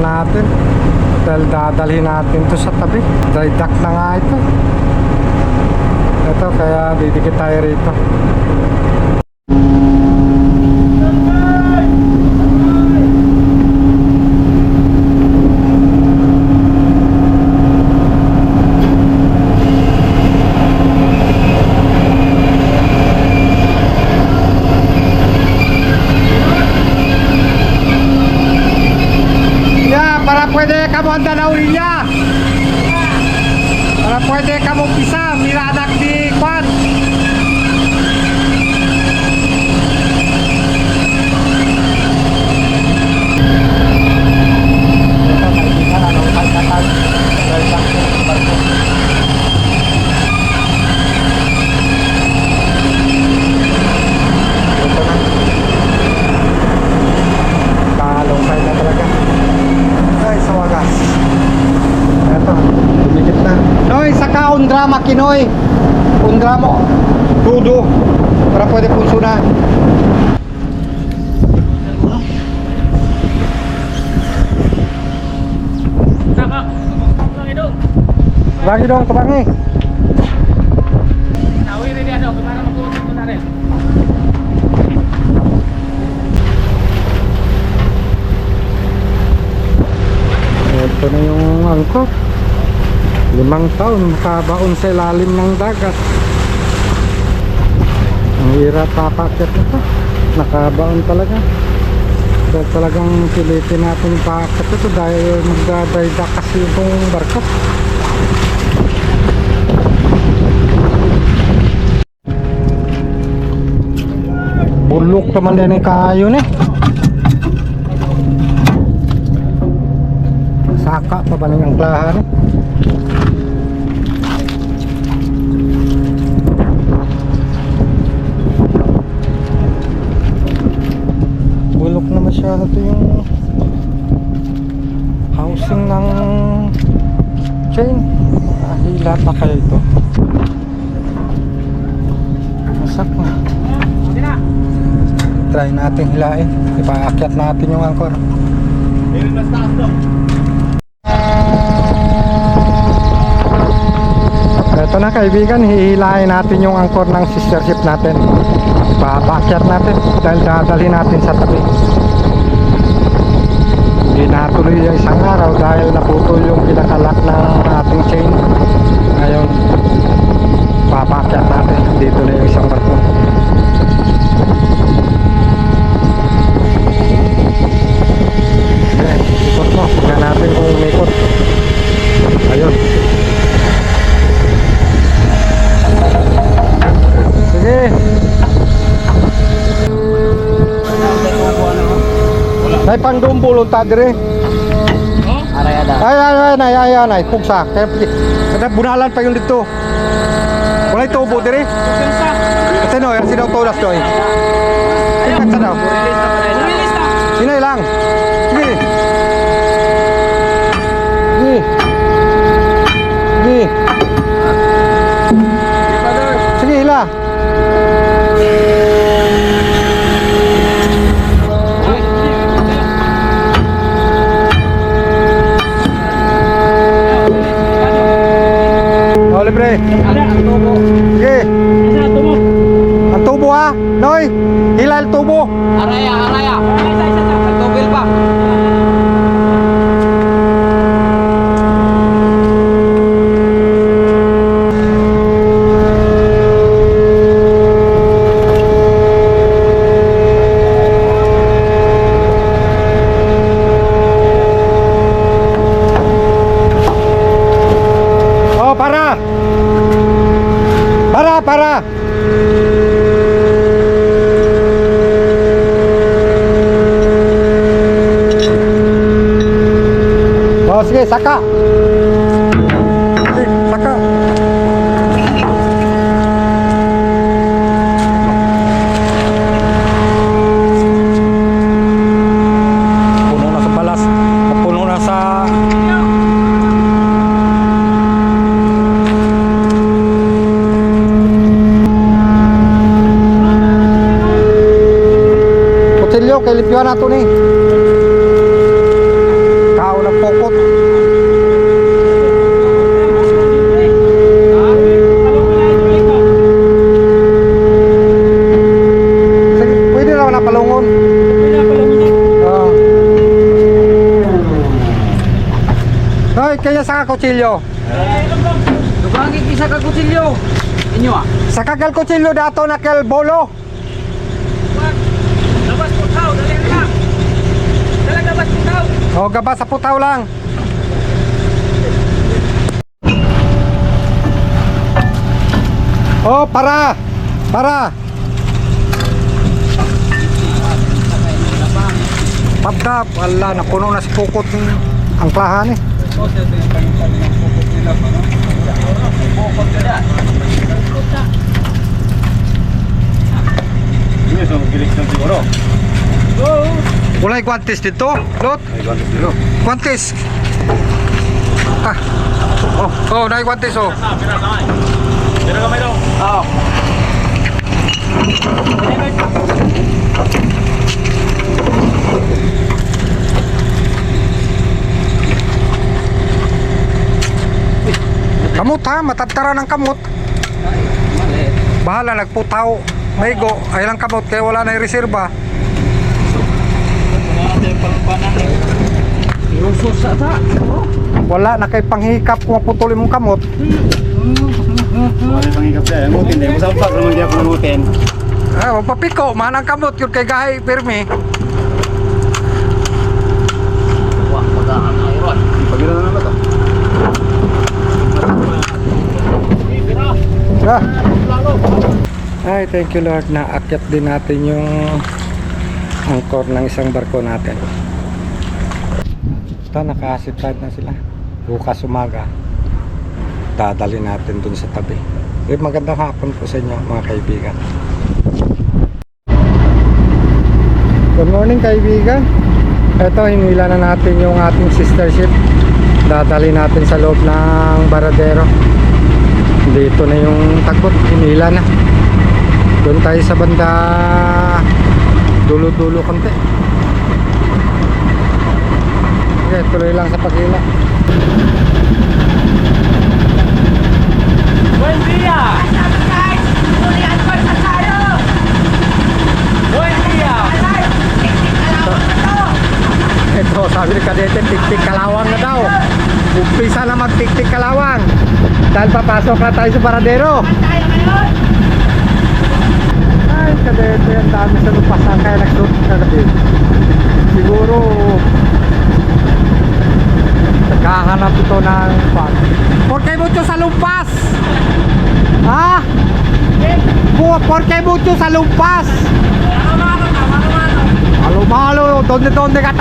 natin. Dahil dadalhin natin to sa tabi. Dry dock na nga ito. Ito, kaya didikit tayo rito. drama Kinoy. Un drama Dudu. Para pwede funcionar. Lagi dong ke kebangi. E. taon makabaon sa ilalim ng dagat. Ang hirap papakit ito. Nakabaon talaga. Dahil talagang pilitin natin pakit ito dahil magdadayda kasi itong barko. Bulok naman din yung kayo ni. Saka pa ba ng angklahan? Bulok na masyado yung housing ng chain. Hila pa kayo ito. Masak na. Try natin hilain. Ipaakyat natin yung angkor. Meron mas taas daw. Ito na kaibigan, hihilahin natin yung angkor ng sister ship natin. Papakyat natin dahil dadalhin natin sa tabi. Hindi natuloy yung isang araw dahil naputol yung pinakalak ng ating chain. Ngayon, papakyat natin. Dito na yung isang barko. Okay, ikot mo. Tignan natin kung umikot. Ayun. Sige. Nay pang ada. Ay ay ay ay ay nay pugsa. Kaya bunalan pa dito. Wala tubo dire. Kasi no, yan sino todas doy. Ay katsa daw. Sino lang. Sige. Sige. Sige. Sige hila. Oh, libre. Ada, tubo. Sige. Isa, tubo. Ang tubo ha. Noy, hila ang tubo. Araya, araya. Isa, isa, isa. Tubil pa. Oh, para. Para, para. Oh, sige, saka. Sige, saka. Puno na sa balas. Puno na sa kay limpyo na ito ni. Sa kutsilyo. Dugangin isa ka kutsilyo. Inyo ah. Sa kagal kutsilyo dato na kel bolo. Labas po tao, dali lang. Dali labas po tao. O gaba sa putaw lang. Oh, para. Para. Pabdap, wala na puno na si Pukot ng angklahan eh. Ini so gilik na siguro. Walay guantes dito, Lot. Ay, ganito dito. Guantes. Ah. Oh, oh, naik guantes oh. Pero kamay daw. Oo. Kamot ha, matagtara ng kamot. Maliit. Bahala nagputaw. Maigo, ay lang kamot kaya wala na yung. Oh. Wala na kay panghikap kung maputuli mong kamot. Wala pang hikap siya. Ngutin din. Masabak naman di ako ngutin. Ah, magpapiko, manang kamot yun kay gahay pirmi. Wah, pagkaan na iron. Pagila na naman to. Ah. Ay, thank you Lord na akyat din natin yung angkor ng isang barko natin. Ito, naka-asset na sila. Bukas umaga, dadali natin dun sa tabi. Eh, magandang hapon po sa inyo mga kaibigan. Good morning kaibigan. Ito, hinila na natin yung ating sister ship. Dadali natin sa loob ng Baradero. Dito na yung tagbot, hinila na. Doon tayo sa banda dulo-dulo konti. Okay, tuloy lang sa paghila. Buen dia! Buen dia! Ito, sabi ni Kadete, tik-tik kalawang na daw. Umpisa na mag-tik-tik kalawang. Dahil papasok na tayo sa paradero. Ay, Kadete, ang dami sa lupasan kaya nag-shoot ka kasi. Siguro, naghahanap ito ng pan. Porque mucho sa lumpas! Ha? Porque mucho sa lumpas! Malo malo, donde donde ka